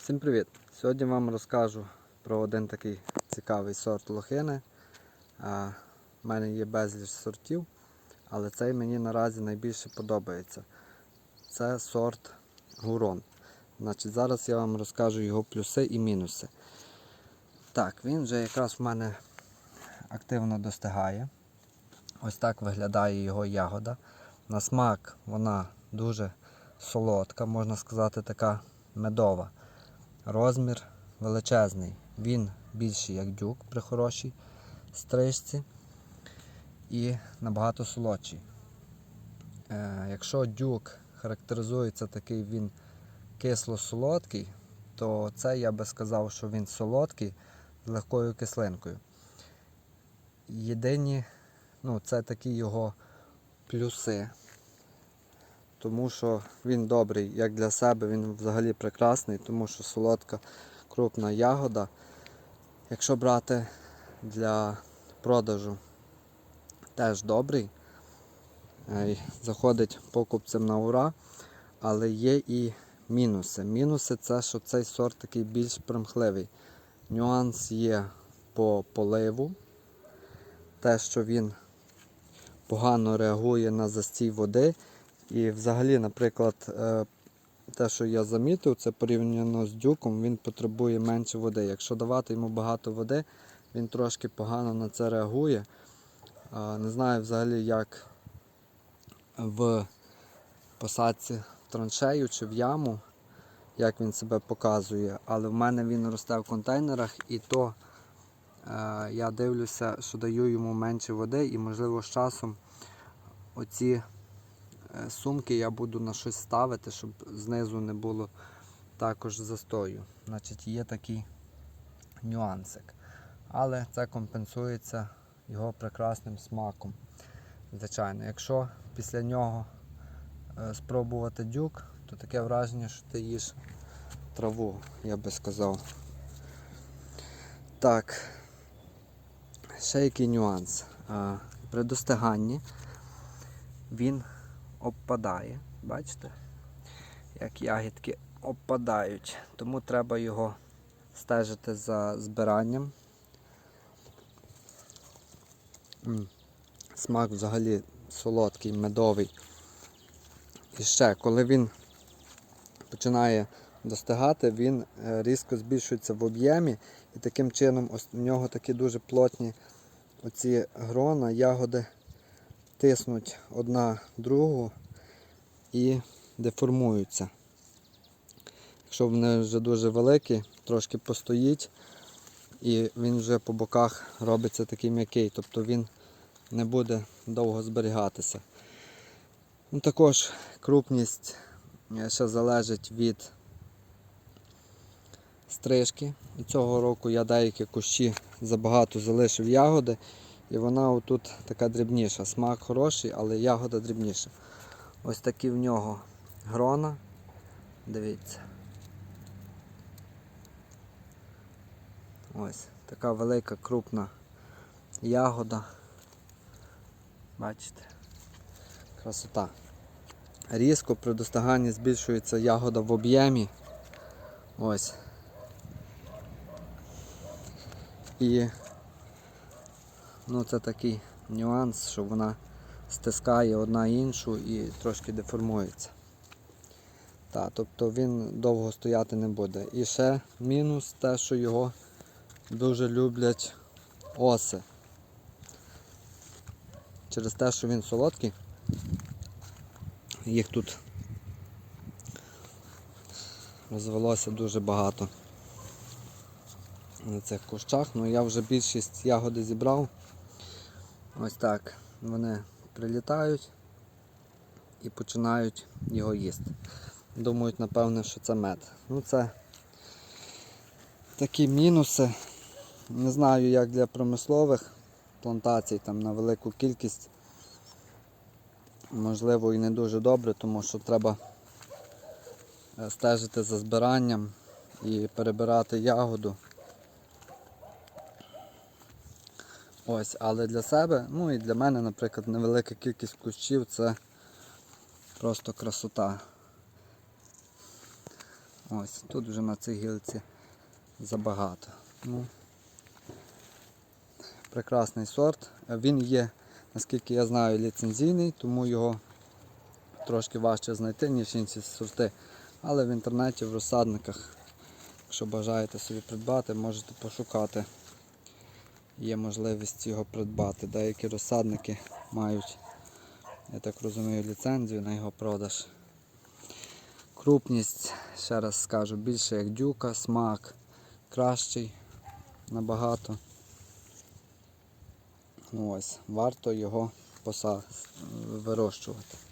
Всім привіт! Сьогодні вам розкажу про один такий цікавий сорт лохини. У мене є безліч сортів, але цей мені наразі найбільше подобається. Це сорт Гурон. Значить, Зараз я вам розкажу його плюси і мінуси. Так, він вже якраз в мене активно достигає. Ось так виглядає його ягода. На смак вона дуже солодка, можна сказати, така медова. Розмір величезний. Він більший, як дюк при хорошій стрижці і набагато солодший. Е, якщо дюк характеризується такий він кисло-солодкий, то це я би сказав, що він солодкий з легкою кислинкою. Єдині, ну, це такі його плюси. Тому що він добрий як для себе, він взагалі прекрасний, тому що солодка крупна ягода. Якщо брати для продажу, теж добрий. Заходить покупцям на ура, але є і мінуси. Мінуси це, що цей сорт такий більш примхливий. Нюанс є по поливу. Те, що він погано реагує на застій води. І взагалі, наприклад, е, те, що я замітив, це порівняно з дюком, він потребує менше води. Якщо давати йому багато води, він трошки погано на це реагує. Не знаю взагалі, як в посадці в траншею чи в яму, як він себе показує, але в мене він росте в контейнерах і то е, я дивлюся, що даю йому менше води і можливо з часом оці е, сумки я буду на щось ставити, щоб знизу не було також застою. Значить, є такий нюансик. Але це компенсується його прекрасним смаком. Звичайно, якщо після нього е, спробувати дюк, то таке враження, що ти їш траву, я би сказав. Так, ще який нюанс. При достиганні він обпадає. Бачите? Як ягідки обпадають. Тому треба його стежити за збиранням. Смак взагалі солодкий, медовий. І ще, коли він починає достигати, він е, різко збільшується в об'ємі і таким чином ось у нього такі дуже плотні оці грона, ягоди тиснуть одна другу і деформуються. Якщо вони вже дуже великі, трошки постоїть, і він вже по боках робиться такий м'який, тобто він не буде довго зберігатися. Ну, Також крупність е, ще залежить від стрижки. Цього року я деякі кущі забагато залишив ягоди, і вона отут така дрібніша. Смак хороший, але ягода дрібніша. Ось такі в нього грона. Дивіться. Ось така велика крупна ягода. Бачите? Красота. Різко при достиганні збільшується ягода в об'ємі. Ось. І ну, це такий нюанс, що вона стискає одна іншу і трошки деформується. Так, тобто він довго стояти не буде. І ще мінус те, що його дуже люблять оси. Через те, що він солодкий, їх тут розвелося дуже багато на цих кущах. Ну я вже більшість ягоди зібрав. Ось так. Вони прилітають і починають його їсти. Думають, напевне, що це мед. Ну це такі мінуси. Не знаю, як для промислових плантацій там на велику кількість. Можливо і не дуже добре, тому що треба е, стежити за збиранням і перебирати ягоду. Ось, але для себе, ну і для мене, наприклад, невелика кількість кущів це просто красота. Ось, тут вже на цій гілці забагато. Ну, прекрасний сорт. Він є, наскільки я знаю, ліцензійний, тому його трошки важче знайти, ніж інші сорти. Але в інтернеті, в розсадниках, якщо бажаєте собі придбати, можете пошукати. Є можливість його придбати. Деякі розсадники мають, я так розумію, ліцензію на його продаж. Крупність, ще раз скажу, більше як дюка, смак кращий набагато. Ось, варто його поса... вирощувати.